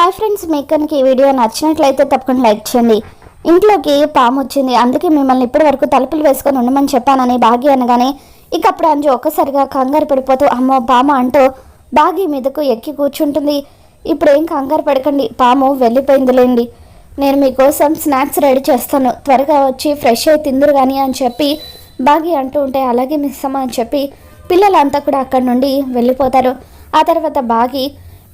Hi friends మీకు కనుక ఈ వీడియో నచ్చినట్లయితే తప్పకుండా లైక్ చేయండి. ఇంట్లోకి పాము వచ్చింది. అందుకే మిమ్మల్ని ఇప్పటి వరకు తలుపులు వేసుకొని ఉండమని చెప్పానని భాగ్య అనగానే ఇక అప్పుడు అంజు ఒక్కసారిగా కంగారు పడిపోతూ అమ్మో పాము అంటూ భాగ్య మీదకు ఎక్కి కూర్చుంటుంది. ఇప్పుడు ఏం కంగారు పడకండి పాము వెళ్ళిపోయిందిలేండి నేను మీకోసం స్నాక్స్ రెడీ చేస్తాను. త్వరగా వచ్చి ఫ్రెష్ అయి తిందురు కానీ అని చెప్పి బాగి అంటూ ఉంటే అలాగే మిస్ అమ్మ అని చెప్పి పిల్లలంతా కూడా అక్కడి నుండి వెళ్ళిపోతారు. ఆ తర్వాత బాగి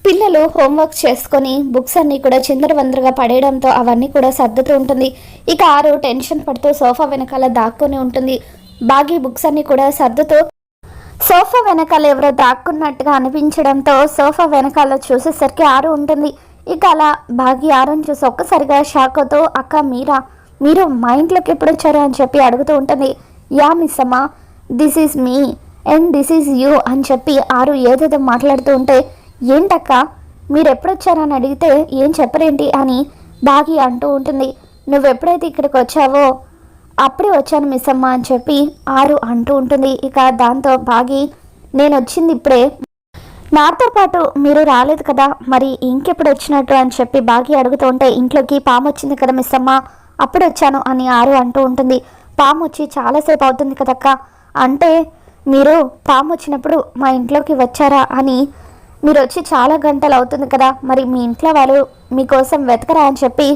పిల్లలు హోంవర్క్ చేసుకొని బుక్స్ అన్నీ కూడా చిందరవందరగా పడేయడంతో అవన్నీ కూడా సర్దుతూ ఉంటుంది. ఇక ఆరు టెన్షన్ పడుతూ సోఫా వెనకాల దాక్కుని ఉంటుంది. బాగి బుక్స్ అన్నీ కూడా సర్దుతూ సోఫా వెనకాల ఎవరో దాక్కున్నట్టుగా అనిపించడంతో సోఫా వెనకాల చూసేసరికి ఆరు ఉంటుంది. ఇక అలా బాగి ఆరుని చూసి ఒక్కసారిగా షాక్ అవుతూ అక్క మీరా? మీరు మా ఇంట్లోకి ఎప్పుడు వచ్చారు? అని చెప్పి అడుగుతూ ఉంటుంది. యా మిస్ అమ్మా this is me and this is you అని చెప్పి ఆరు ఏదేదో మాట్లాడుతూ ఉంటే ఏంటక్క? మీరు ఎప్పుడు వచ్చారని అడిగితే ఏం చెప్పరేంటి? అని బాగి అంటూ ఉంటుంది. నువ్వు ఎప్పుడైతే ఇక్కడికి వచ్చావో అప్పుడే వచ్చాను మిస్ అమ్మ అని చెప్పి ఆరు అంటూ ఉంటుంది. ఇక దాంతో బాగి నేను వచ్చింది ఇప్పుడే. నాతో పాటు మీరు రాలేదు కదా మరి ఇంకెప్పుడు వచ్చినట్టు అని చెప్పి బాగి అడుగుతూ ఉంటే ఇంట్లోకి పాము వచ్చింది కదా మిస్ అమ్మ అప్పుడు వచ్చాను అని ఆరు అంటూ ఉంటుంది. పాము వచ్చి చాలాసేపు అవుతుంది కదక్క అంటే మీరు పాము వచ్చినప్పుడు మా ఇంట్లోకి వచ్చారా? అని మీరు వచ్చి చాలా గంటలు అవుతుంది కదా. మరి మీ ఇంట్లో వాళ్ళు మీకోసం వెతకరా అని చెప్పి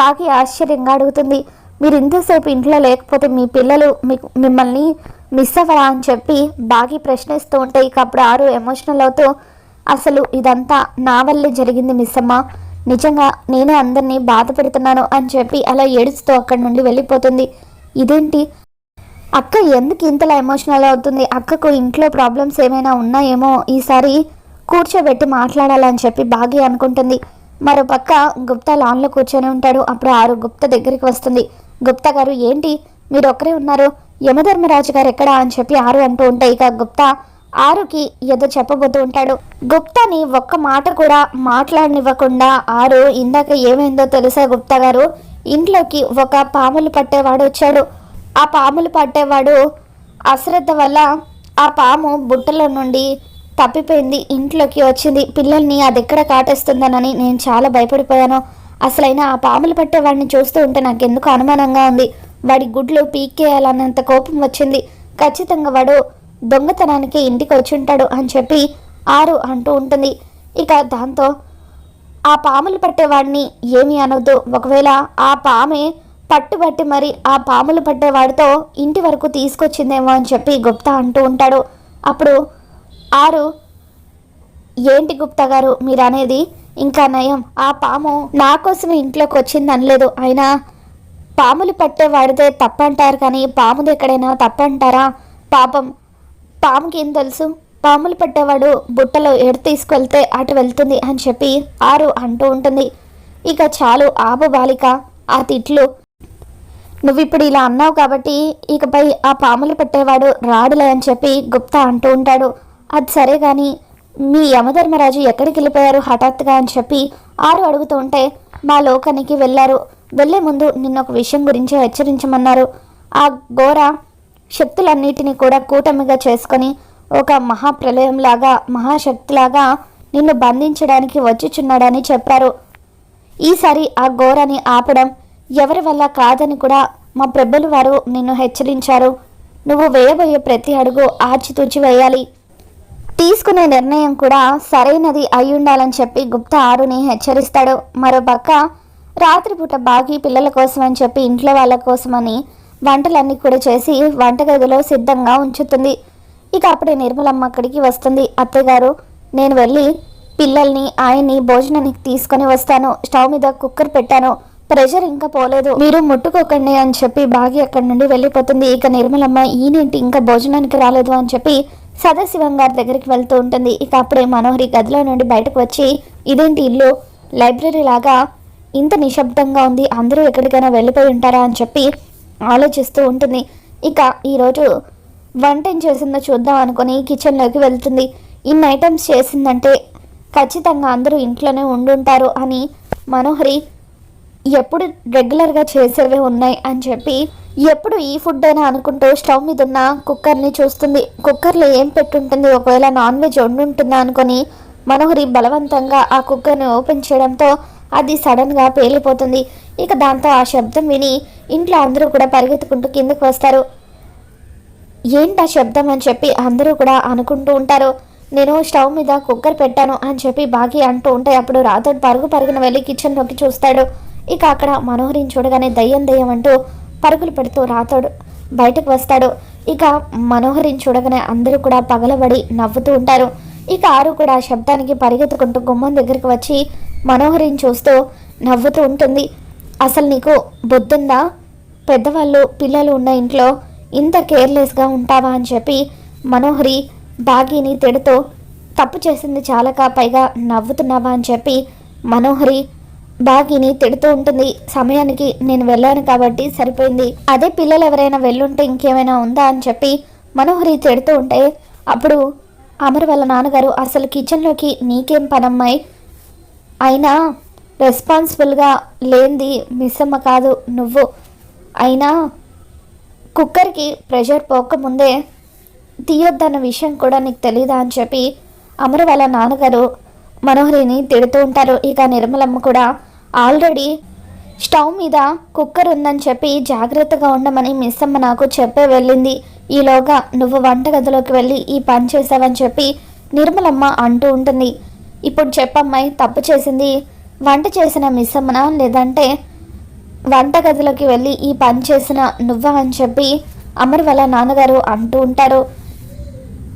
బాగా ఆశ్చర్యంగా అడుగుతుంది. మీరు ఇంతసేపు ఇంట్లో లేకపోతే మీ పిల్లలు మీకు మిమ్మల్ని మిస్ అవ్వరా అని చెప్పి బాగి ప్రశ్నిస్తూ ఉంటే ఇక అప్పుడు ఆరు ఎమోషనల్ అవుతూ అసలు ఇదంతా నా వల్లే జరిగింది మిస్ అమ్మ. నిజంగా నేనే అందరినీ బాధ పెడుతున్నాను అని చెప్పి అలా ఏడుస్తూ అక్కడి నుండి వెళ్ళిపోతుంది. ఇదేంటి? అక్క ఎందుకు ఇంతలా ఎమోషనల్ అవుతుంది? అక్కకు ఇంట్లో ప్రాబ్లమ్స్ ఏమైనా ఉన్నాయేమో? ఈసారి కూర్చోబెట్టి మాట్లాడాలని చెప్పి బాగి అనుకుంటుంది. మరో పక్క గుప్తా లాన్లో కూర్చొని ఉంటాడు. అప్పుడు ఆరు గుప్తా దగ్గరికి వస్తుంది. గుప్తా గారు ఏంటి? మీరు ఒక్కరే ఉన్నారు? యమధర్మరాజు గారు ఎక్కడా? అని చెప్పి ఆరు అంటూ ఉంటే ఇక గుప్తా ఆరుకి ఏదో చెప్పబోతూ ఉంటాడు. గుప్తాని ఒక్క మాట కూడా మాట్లాడనివ్వకుండా ఆరు ఇందాక ఏమైందో తెలుసా గుప్తా గారు? ఇంట్లోకి ఒక పాములు పట్టేవాడు వచ్చాడు. ఆ పాములు పట్టేవాడు అశ్రద్ధ వల్ల ఆ పాము బుట్టలో నుండి తప్పిపోయింది ఇంట్లోకి వచ్చింది. పిల్లల్ని అది ఎక్కడ కాటేస్తుందనని నేను చాలా భయపడిపోయాను. అసలైనా ఆ పాములు పట్టేవాడిని చూస్తూ ఉంటే నాకు ఎందుకు అనుమానంగా ఉంది. వాడి గుడ్లు పీకేయాలన్నంత కోపం వచ్చింది. ఖచ్చితంగా వాడు దొంగతనానికి ఇంటికి వచ్చి ఉంటాడు అని చెప్పి ఆరు అంటూ ఉంటుంది. ఇక దాంతో ఆ పాములు పట్టేవాడిని ఏమీ అనవద్దు ఒకవేళ ఆ పామే పట్టుబట్టి మరి ఆ పాములు పట్టేవాడితో ఇంటి వరకు తీసుకొచ్చిందేమో అని చెప్పి గుప్తా అంటూ ఉంటాడు. అప్పుడు ఆరు. ఏంటి గుప్తా గారు మీరు అనేది ఇంకా నయం. ఆ పాము నా కోసం ఇంట్లోకి వచ్చింది అనలేదు అయినా పాములు పట్టేవాడితే తప్పంటారు కానీ పాముది ఎక్కడైనా తప్పంటారా? పాపం పాముకి ఏం తెలుసు? పాములు పట్టేవాడు బుట్టలో ఎడ తీసుకెళ్తే అటు వెళ్తుంది అని చెప్పి ఆరు అంటూ ఉంటుంది. ఇక చాలు ఆపు బాలిక ఆ తిట్లు. నువ్వు ఇప్పుడు ఇలా అన్నావు కాబట్టి ఇకపై ఆ పాములు పెట్టేవాడు రాడులే అని చెప్పి గుప్తా అంటూ ఉంటాడు. అది సరే కానీ మీ యమధర్మరాజు ఎక్కడికి వెళ్ళిపోయారు హఠాత్తుగా అని చెప్పి ఆరు అడుగుతూ ఉంటే మా లోకానికి వెళ్ళారు. వెళ్ళే ముందు నిన్న ఒక విషయం గురించి హెచ్చరించమన్నారు. ఆ ఘోర శక్తులన్నిటినీ కూడా కూటమిగా చేసుకొని ఒక మహాప్రలయంలాగా మహాశక్తిలాగా నిన్ను బంధించడానికి వచ్చిచున్నాడని చెప్పారు. ఈసారి ఆ ఘోరాన్ని ఆపడం ఎవరి వల్ల కాదని కూడా మా ప్రభలు వారు నిన్ను హెచ్చరించారు. నువ్వు వేయబోయే ప్రతి అడుగు ఆచితూచి వేయాలి. తీసుకునే నిర్ణయం కూడా సరైనది అయి ఉండాలని చెప్పి గుప్తా ఆరుని హెచ్చరిస్తాడు. మరోపక్క రాత్రిపూట బాగి పిల్లల కోసం అని చెప్పి ఇంట్లో వాళ్ళ కోసమని వంటలన్నీ కూడా చేసి వంటగదిలో సిద్ధంగా ఉంచుతుంది. ఇక అప్పుడే నిర్మలమ్మ అక్కడికి వస్తుంది. అత్తగారు నేను వెళ్ళి పిల్లల్ని ఆయన్ని భోజనానికి తీసుకొని వస్తాను. స్టవ్ మీద కుక్కర్ పెట్టాను. ప్రెషర్ ఇంకా పోలేదు. మీరు ముట్టుకోకండి అని చెప్పి బాగి అక్కడి నుండి వెళ్ళిపోతుంది. ఇక నిర్మలమ్మ ఈయనేంటి ఇంకా భోజనానికి రాలేదు అని చెప్పి సదాశివం గారి దగ్గరికి వెళ్తూ ఉంటుంది. ఇక అప్పుడే మనోహరి గదిలో నుండి బయటకు వచ్చి ఇదేంటి ఇల్లు? లైబ్రరీ లాగా ఇంత నిశ్శబ్దంగా ఉంది. అందరూ ఎక్కడికైనా వెళ్ళిపోయి ఉంటారా? అని చెప్పి ఆలోచిస్తూ ఉంటుంది. ఇక ఈరోజు వంట ఏం చేసిందో చూద్దాం అనుకుని కిచెన్లోకి వెళ్తుంది. ఇన్ని ఐటమ్స్ చేసిందంటే ఖచ్చితంగా అందరూ ఇంట్లోనే ఉండుంటారు అని మనోహరి ఎప్పుడు రెగ్యులర్గా చేసేవే ఉన్నాయి అని చెప్పి ఎప్పుడు ఈ ఫుడ్ అయినా అనుకుంటూ స్టవ్ మీద ఉన్న కుక్కర్ని చూస్తుంది. కుక్కర్లో ఏం పెట్టుంటుంది? ఒకవేళ నాన్ వెజ్ వండుంటుందా అనుకొని మనోహరి బలవంతంగా ఆ కుక్కర్ని ఓపెన్ చేయడంతో అది సడన్గా పేలిపోతుంది. ఇక దాంతో ఆ శబ్దం విని ఇంట్లో అందరూ కూడా పరిగెత్తుకుంటూ కిందకు వస్తారు. ఏంటి ఆ శబ్దం? అని చెప్పి అందరూ కూడా అనుకుంటూ ఉంటారు. నేను స్టవ్ మీద కుక్కర్ పెట్టాను అని చెప్పి బాగి అంటూ ఉంటే అప్పుడు రాతోడు పరుగు పరుగున వెళ్ళి కిచెన్లోకి చూస్తాడు. ఇక అక్కడ మనోహరిని చూడగానే దయ్యం దయ్యం అంటూ పరుగులు పెడుతూ రాతోడు. బయటకు వస్తాడు. ఇక మనోహరిని చూడగానే అందరూ కూడా పగలబడి నవ్వుతూ ఉంటారు. ఇక ఆరు కూడా శబ్దానికి పరిగెత్తుకుంటూ గుమ్మం దగ్గరికి వచ్చి మనోహరిని చూస్తూ నవ్వుతూ ఉంటుంది. అసలు నీకు బుద్ధుందా? పెద్దవాళ్ళు పిల్లలు ఉన్న ఇంట్లో ఇంత కేర్లెస్గా ఉంటావా అని చెప్పి మనోహరి బాగీని తిడుతూ తప్పు చేసింది చాలక పైగా నవ్వుతున్నావా అని చెప్పి మనోహరి బాగిని తిడుతూ ఉంటుంది. సమయానికి నేను వెళ్ళాను కాబట్టి సరిపోయింది. అదే పిల్లలు ఎవరైనా వెళ్ళుంటే ఇంకేమైనా ఉందా అని చెప్పి మనోహరి తిడుతూ ఉంటే అప్పుడు అమర్ వాళ్ళ నాన్నగారు అసలు కిచెన్లోకి నీకేం పనమ్మాయి? అయినా రెస్పాన్సిబుల్గా లేనిది మిస్సమ్మ కాదు నువ్వు. అయినా కుక్కర్కి ప్రెషర్ పోకముందే తీయొద్దన్న విషయం కూడా నీకు తెలీదా అని చెప్పి అమర్ వాళ్ళ నాన్నగారు మనోహరిని తిడుతూ ఉంటారు. ఇక నిర్మలమ్మ కూడా ఆల్రెడీ స్టవ్ మీద కుక్కర్ ఉందని చెప్పి జాగ్రత్తగా ఉండమని మిస్ అమ్మ నాకు చెప్పే వెళ్ళింది. ఈలోగా నువ్వు వంటగదిలోకి వెళ్ళి ఈ పని చేసావని చెప్పి నిర్మలమ్మ అంటూ ఉంటుంది. ఇప్పుడు చెప్పమ్మాయి తప్పు చేసింది. వంట చేసిన మిస్ అమ్మనా? లేదంటే వంటగదిలోకి వెళ్ళి ఈ పని చేసిన నువ్వా అని చెప్పి అమర్ వాళ్ళ నాన్నగారు అంటూ ఉంటారు.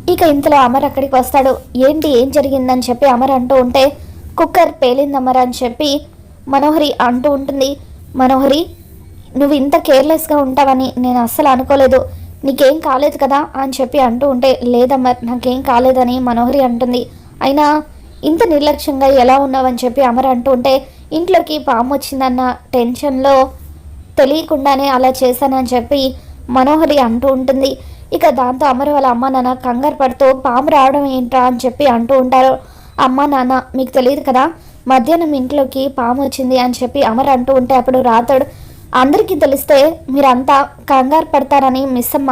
ఇక ఇంతలో అమర్ అక్కడికి వస్తాడు. ఏంటి? ఏం జరిగిందని చెప్పి అమర్ అంటూ ఉంటే కుక్కర్ పేలింది అమర్ అని చెప్పి మనోహరి అంటూ ఉంటుంది మనోహరి నువ్వు ఇంత కేర్లెస్గా ఉంటావని నేను అస్సలు అనుకోలేదు. నీకేం కాలేదు కదా? అని చెప్పి అంటూ ఉంటే లేదమ్మర్ నాకేం కాలేదని మనోహరి అంటుంది. అయినా ఇంత నిర్లక్ష్యంగా ఎలా ఉన్నావని చెప్పి అమర్ అంటూ ఉంటే ఇంట్లోకి పాము వచ్చిందన్న టెన్షన్లో తెలియకుండానే అలా చేశానని చెప్పి మనోహరి అంటూ ఉంటుంది. ఇక దాంతో అమర్ వాళ్ళ అమ్మ నాన్న కంగారు పడుతూ పాము రావడం ఏంట్రా? అని చెప్పి అంటూ ఉంటారు. అమ్మ నాన్న మీకు తెలియదు కదా? మధ్యాహ్నం ఇంట్లోకి పాము వచ్చింది అని చెప్పి అమర్ అంటూ ఉంటే అప్పుడు రాతాడు అందరికీ తెలిస్తే మీరంతా కంగారు పడతారని మిస్ అమ్మ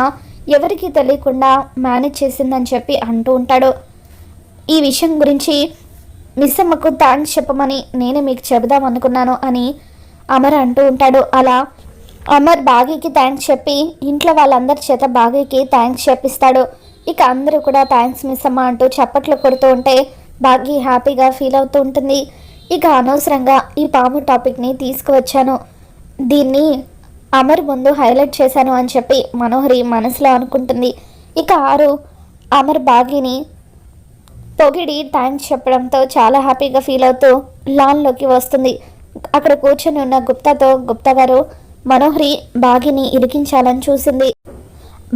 ఎవరికీ తెలియకుండా మేనేజ్ చేసిందని చెప్పి అంటూ ఉంటాడు. ఈ విషయం గురించి మిస్ అమ్మకు థ్యాంక్స్ చెప్పమని నేనే మీకు చెబుదాం అనుకున్నాను అని అమర్ అంటూ ఉంటాడు. అలా అమర్ బాగీకి థ్యాంక్స్ చెప్పి ఇంట్లో వాళ్ళందరి చేత బాగీకి థ్యాంక్స్ చెప్పిస్తాడు. ఇక అందరూ కూడా థ్యాంక్స్ మిస్ అమ్మ అంటూ చప్పట్లు కొడుతూ ఉంటే బాగీ హ్యాపీగా ఫీల్ అవుతూ ఉంటుంది. ఇక అనవసరంగా ఈ పాము టాపిక్ని తీసుకువచ్చాను. దీన్ని అమర్ ముందు హైలైట్ చేశాను అని చెప్పి మనోహరి మనసులో అనుకుంటుంది. ఇక ఆరు అమర్ బాగిని పొగిడి థ్యాంక్స్ చెప్పడంతో చాలా హ్యాపీగా ఫీల్ అవుతూ లాన్లోకి వస్తుంది. అక్కడ కూర్చొని ఉన్న గుప్తాతో గుప్తా గారు మనోహరి బాగిని ఇరికించాలని చూసింది.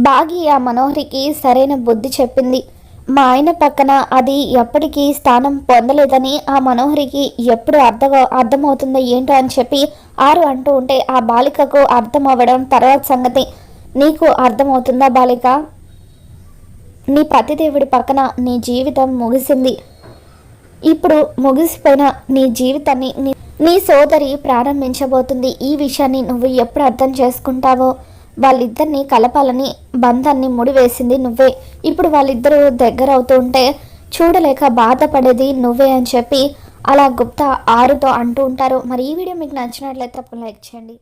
బాగి ఆ మనోహరికి సరైన బుద్ధి చెప్పింది. మా ఆయన పక్కన అది ఎప్పటికీ స్థానం పొందలేదని ఆ మనోహరికి ఎప్పుడు అర్థం అర్థమవుతుందో ఏంటో అని చెప్పి ఆరు అంటూ ఉంటే ఆ బాలికకు అర్థం అవ్వడం తర్వాత సంగతి. నీకు అర్థమవుతుందా బాలిక? నీ పతిదేవుడి పక్కన నీ జీవితం ముగిసింది. ఇప్పుడు ముగిసిపోయిన నీ జీవితాన్ని నీ సోదరి ప్రారంభించబోతుంది. ఈ విషయాన్ని నువ్వు ఎప్పుడు అర్థం చేసుకుంటావో? వాళ్ళిద్దరిని కలపాలని బంధాన్ని ముడివేసింది నువ్వే. ఇప్పుడు వాళ్ళిద్దరూ దగ్గర అవుతుంటే ఉంటే చూడలేక బాధపడేది నువ్వే అని చెప్పి అలా గుప్తా ఆరుతో అంటూ ఉంటారు. మరి ఈ వీడియో మీకు నచ్చినట్లయితే తప్పకుండా లైక్ చేయండి.